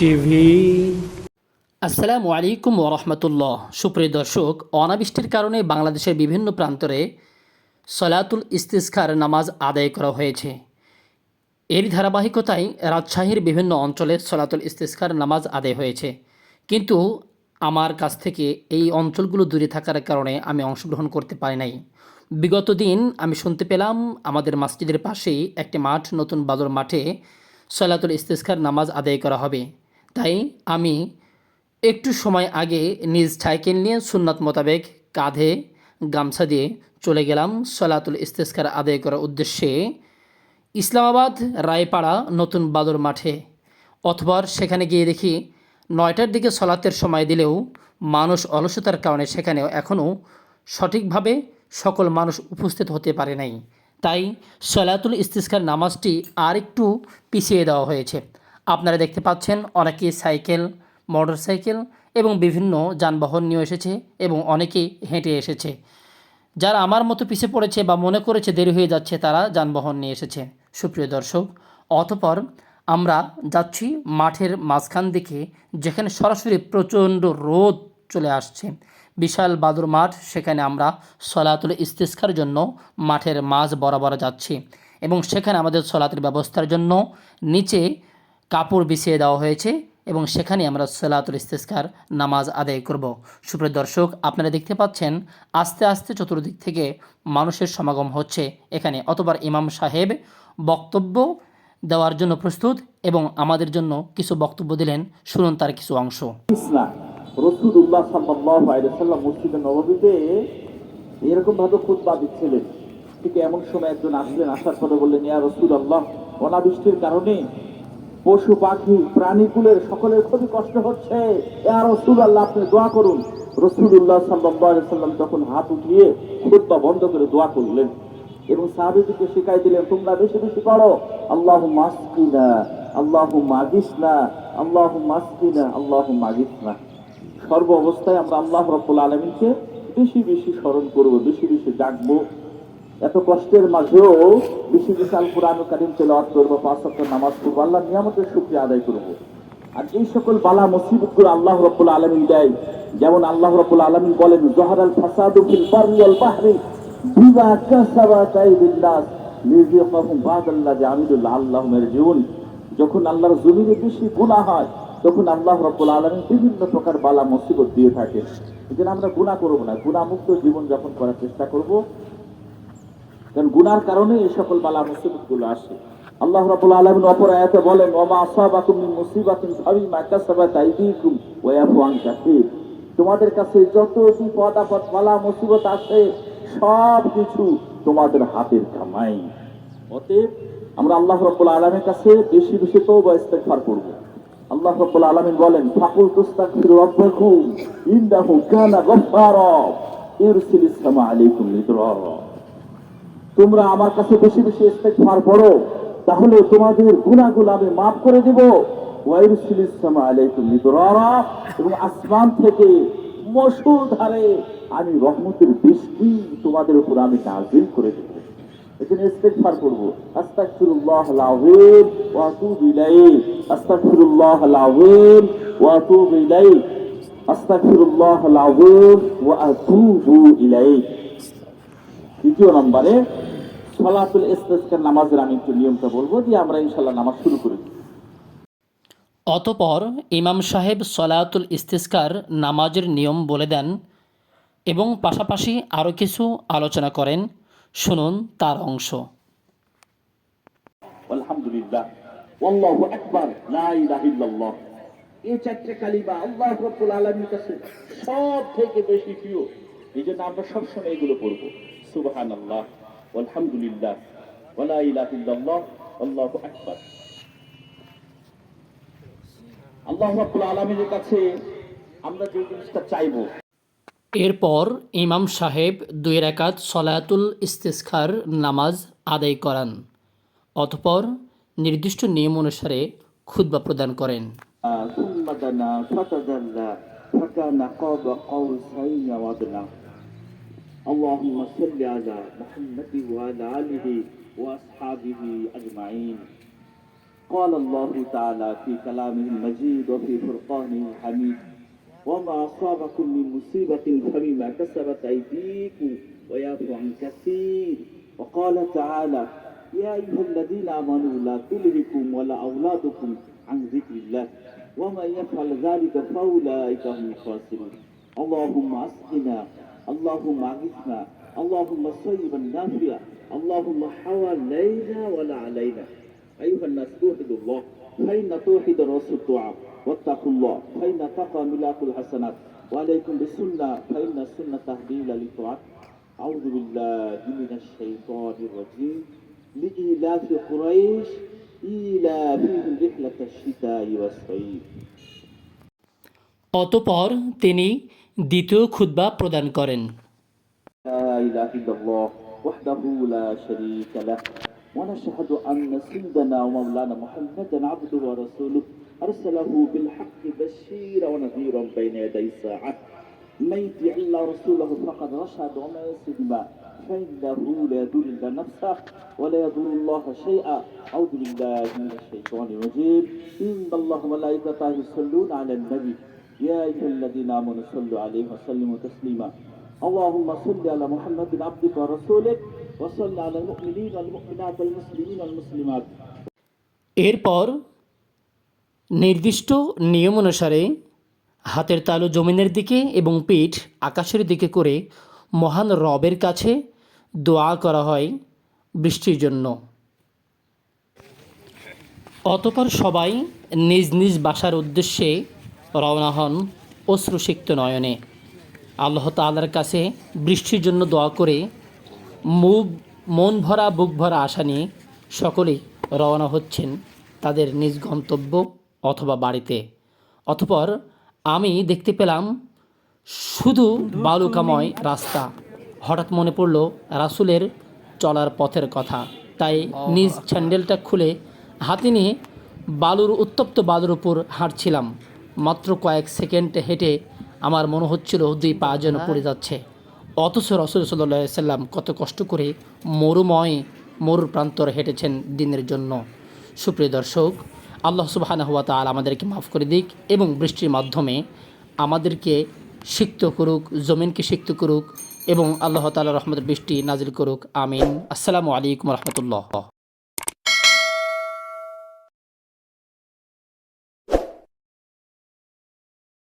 TV. আসসালামু আলাইকুম ওরহমতুল্লাহ সুপ্রিয় দর্শক, অনাবৃষ্টির কারণে বাংলাদেশের বিভিন্ন প্রান্তরে সলাতুল ইস্তিসখার নামাজ আদায় করা হয়েছে। এর ধারাবাহিকতায় রাজশাহীর বিভিন্ন অঞ্চলে সলাতুল ইস্তিসখার নামাজ আদায় হয়েছে। কিন্তু আমার কাছ থেকে এই অঞ্চলগুলো দূরে থাকার কারণে আমি অংশগ্রহণ করতে পারি নাই। বিগত দিন আমি শুনতে পেলাম, আমাদের মসজিদের পাশেই একটি মাঠ, নতুন বাদর মাঠে সলাতুল ইস্তিসখার নামাজ আদায় করা হবে। তাই আমি একটু সময় আগে নিজ সাইকেল নিয়ে সুন্নাত মোতাবেক কাঁধে গামছা দিয়ে চলে গেলাম সলাতুল ইস্তেস্কার আদায় করার উদ্দেশ্যে। ইসলামাবাদ, রায়পাড়া, নতুন বাদর মাঠে। অথবা সেখানে গিয়ে দেখি নয়টার দিকে সলাতের সময় দিলেও মানুষ অলসতার কারণে সেখানেও এখনও সঠিকভাবে সকল মানুষ উপস্থিত হতে পারে নাই। তাই সলাতুল ইস্তিস্কার নামাজটি আর একটু পিছিয়ে দেওয়া হয়েছে। আপনারা দেখতে পাচ্ছেন অনেকেই সাইকেল মোটর সাইকেল এবং বিভিন্ন যানবাহন নিয়ে এসেছে এবং অনেকেই হেঁটে এসেছে। যারা আমার মতো পিছিয়ে পড়েছে বা মনে করেছে দেরি হয়ে যাচ্ছে, তারা যানবাহন নিয়ে এসেছে। সুপ্রিয় দর্শক, অতপর আমরা যাচ্ছি মাঠের মাঝখান দিকে, যেখানে সরাসরি প্রচণ্ড রোদ চলে আসছে। বিশাল বাদুর মাঠ, সেখানে আমরা সলাতুল ইস্তিস্কার জন্য মাঠের মাঝ বরাবর যাচ্ছি এবং সেখানে আমাদের সলাতের ব্যবস্থার জন্য নিচে কাপড় বিছিয়ে দেওয়া হয়েছে এবং সেখানে আমরা সলাতুল ইস্তেস্কার নামাজ আদায় করব। সুপ্রিয় দর্শক, আপনারা দেখতে পাচ্ছেন, আস্তে আস্তে চতুর্দিক থেকে মানুষের সমাগম হচ্ছে এখানে। অতবার ইমাম সাহেব বক্তব্য দেওয়ার জন্য প্রস্তুত এবং আমাদের জন্য কিছু বক্তব্য দিলেন। শুনুন তার কিছু অংশ। রসুল্লাহ সাল্লাল্লাহু আলাইহি সাল্লাম মসজিদে নববীতে এরকম ভাবে খুতবা দিচ্ছিলেন। ঠিক এমন সময় একজন আসলেন, আসার পরে বললেন, ইয়া রসুল্লাহ অনাবৃষ্টির কারণে পশু, পাখি, প্রাণীকুলের সকলের খুবই কষ্ট হচ্ছে। ইয়া রসুল্লাহ আপনি দোয়া করুন। রসুল্লাহ সাল্লাম তখন হাত উঠিয়ে খুতবা বন্ধ করে দোয়া করলেন এবং সাহাবিদিকে শিখাই দিলেন, তোমরা বেশি বেশি পড়ো। আল্লাহ মাসকিনা, আল্লাহ মাগিস না আল্লাহ মাসকিনা, আল্লাহ মাগিসনা। সর্ব অবস্থায় আমরা আল্লাহ রব্বুল আলমীকে বেশি বেশি স্মরণ করব, বেশি বেশি ডাকবো এত কষ্টের মাঝেও বেশি বেশি আল কোরআন কারিম তেলাওয়াত করব, পাঁচ সপ্তাহ নামাজ পড়ব, আল্লাহ নিয়ামতের শুক্রিয়া আদায় করব। আর এই সকল বালা মুসিবতগুলো আল্লাহ রব্বুল আলমিন দেয়। যেমন আল্লাহ রব্বুল আলমিন বলেন জহারাল ফাসাদু ফিল বাররি ওয়াল বাহরি বিমা কাসাবাত আইদিন নাস লিযিকাহুম বাদাল্লাযী আমিলু লাআল্লাহুম ইয়ারজিউন যখন আল্লাহর জমিনে বেশি গুনাহ হয় তখন আল্লাহ রব্বুল আলমী বিভিন্ন প্রকার বালা, মুসিবত দিয়ে থাকে জন্য আমরা গুণা করব না। গুণামুক্ত জীবন যাপন করার চেষ্টা করব। কারণ গুনার কারণে এই সকল বালা মুসিবতগুলো আসে। আল্লাহ রাব্বুল আলামিন অপর আয়াতে বলেন তোমাদের কাছে যত বিপদ, আপদ, বালা, মুসিবত আসে সব কিছু তোমাদের হাতের কামাই। অতএব আমরা আল্লাহ রাব্বুল আলামিনের কাছে বেশি বেশি তওবা, ইস্তেগফার করব। আল্লাহ রাব্বুল বলেন, ফাকুল তুস্তাগফিরু রাব্বাকুম ইন্নাহু কানা গফফারা ইরসিলিস আলাইকুম তোমরা আমার কাছে বেশি বেশি ইস্তেগফার পড়ো তাহলে তোমাদের গুনাহগুলো আমি মাফ করে দেব। আলাইকুম এবং আসমান থেকে মশূলধারে আমি রহমতের বৃষ্টি তোমাদের উপর আমি নাযিল করে দেব। এখানে ইস্তেগফার করব। আস্তাগফিরুল্লাহ আল-আযীম ওয়া ইলাইহি। আস্তাগফিরুল্লাহ আল-আযীম ওয়া আতুবু ইলাইহি আস্তাগফিরুল্লাহ আল-আযীম ওয়া আতুবু ইলাইহি দ্বিতীয় নম্বরে সলাতুল ইস্তেসকার নামাজের আমি একটু নিয়মটা বলব দিয়ে আমরা ইনশাআল্লাহ নামাজ শুরু করি। অতপর ইমাম সাহেব সলাতুল ইস্তিস্কার নামাজের নিয়ম বলে দেন এবং পাশাপাশি আরও কিছু আলোচনা করেন। শুনুন তার অংশ। আলহামদুলিল্লাহ। আল্লাহু এই চারটে আল্লাহ রাব্বুল আলামিনের কাছে সব থেকে বেশি প্রিয়। এই জন্য আমরা সবসময় এগুলো পড়ব। আলহামদুলিল্লাহ আকবার। আল্লাহ কাছে আমরা যে এরপর ইমাম সাহেব দুই রাকাত সলাতুল ইস্তিস্কার নামাজ আদায় করান। অতপর নির্দিষ্ট নিয়ম অনুসারে খুতবা প্রদান করেন ثم دنا فتدلى فكان قاب قوسين وادنى اللهم صل على محمد وعلى آله وأصحابه أجمعين قال الله تعالى في كلامه المجيد وفي فرقانه الحميد وما أصابكم من مصيبة فبما كسبت أيديكم ويعفو عن كثير وقال تعالى يا أيها الذين آمنوا لا تلهكم ولا أولادكم عن ذكر الله ومن يفعل ذلك فأولئك هم الخاسرون اللهم أسقنا اللهم أغثنا اللهم صيبا نافعا اللهم حوالينا ولا علينا أيها الناس توحدوا الله فإن توحد الرسول الدعاء واتقوا الله فإن تقى ملاك الحسنات وعليكم بالسنة فإن السنة تهدي إلى الطاعة أعوذ بالله من الشيطان الرجيم لإيلاف قريش إيلافهم رحلة الشتاء والصيف অতপর তিনি দ্বিতীয় খুতবা প্রদান করেন لا إله إلا الله وحده لا شريك له ونشهد أن سيدنا ومولانا محمدا عبده ورسوله أرسله بالحق بشيرا ونذيرا بين يدي الساعة من يطع الله رسوله فقد رشد وما يسلم فإنه لا يضر إلا نفسه ولا يضر الله شيئا أعوذ بالله من الشيطان الرجيم إن الله وملائكته يصلون على النبي يا أيها الذين آمنوا صلوا عليه وسلموا تسليما اللهم صل على محمد عبدك ورسولك وصل على المؤمنين والمؤمنات والمسلمين والمسلمات এরপর নির্দিষ্ট নিয়ম অনুসারে হাতের তালু জমিনের দিকে এবং পিঠ আকাশের দিকে করে মহান রবের কাছে দোয়া করা হয় বৃষ্টির জন্য। অতপর সবাই নিজ নিজ বাসার উদ্দেশ্যে রওনা হন অশ্রুসিক্ত নয়নে। আল্লাহ তাআলার কাছে বৃষ্টির জন্য দোয়া করে মুখ, মন ভরা, বুক ভরা আশা নিয়ে সকলেই রওনা হচ্ছেন তাদের নিজ গন্তব্য অথবা বাড়িতে। অতপর আমি দেখতে পেলাম শুধু বালুকাময় রাস্তা। হঠাৎ মনে পড়ল রাসুলের চলার পথের কথা। তাই নিজ স্যান্ডেলটা খুলে হাতে নিয়ে বালুর উত্তপ্ত বালুর উপর হাঁটছিলাম। মাত্র কয়েক সেকেন্ড হেঁটে আমার মনে হচ্ছিল দুই পা যেন পড়ে যাচ্ছে। অথচ রসুল সাল্লাহ সাল্লাম কত কষ্ট করে মরুময় মরুর প্রান্তর হেঁটেছেন দিনের জন্য। সুপ্রিয় দর্শক আল্লাহ সুবাহানা হুয়া তাল আমাদেরকে মাফ করে দিক এবং বৃষ্টির মাধ্যমে আমাদেরকে সিক্ত করুক জমিনকে সিক্ত করুক এবং আল্লাহ তালা রহমতের বৃষ্টি নাজিল করুক আমিন। আসসালামু আলাইকুম রহমতুল্লাহ।